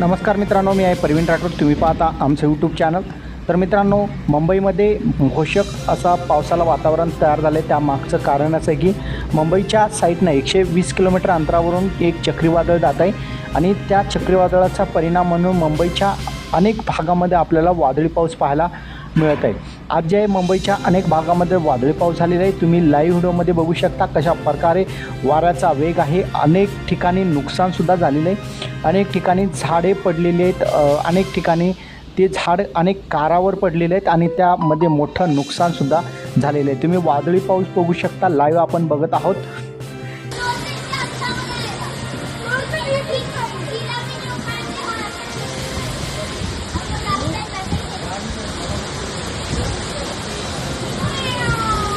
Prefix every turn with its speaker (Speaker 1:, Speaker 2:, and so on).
Speaker 1: नमस्कार मित्रांनो मी आहे प्रवीण राठोड. तुम्ही पाहता आमचं यूट्यूब चॅनल तर मित्रांनो मुंबईमध्ये घोषक असा पावसाला वातावरण तयार झालं आहे त्यामागचं कारण असं आहे की मुंबईच्या साईडनं एकशे वीस किलोमीटर अंतरावरून एक चक्रीवादळ जात आहे. आणि त्या चक्रीवादळाचा परिणाम म्हणून मुंबईच्या अनेक भागामध्ये आपल्याला वादळी पाऊस पाहायला मिळत आहे. आज जे आहे मुंबईच्या अनेक भागामध्ये वादळी पाऊस झालेला आहे. तुम्ही लाईव्ह व्हिडिओमध्ये बघू शकता कशा प्रकारे वाऱ्याचा वेग आहे. अनेक ठिकाणी नुकसानसुद्धा झालेलं आहे. अनेक ठिकाणी झाडे पडलेली आहेत. अनेक ठिकाणी ते झाड अनेक कारावर पडलेले आहेत आणि त्यामध्ये मोठं नुकसानसुद्धा झालेलं आहे. तुम्ही वादळी पाऊस बघू शकता. लाईव्ह आपण बघत आहोत.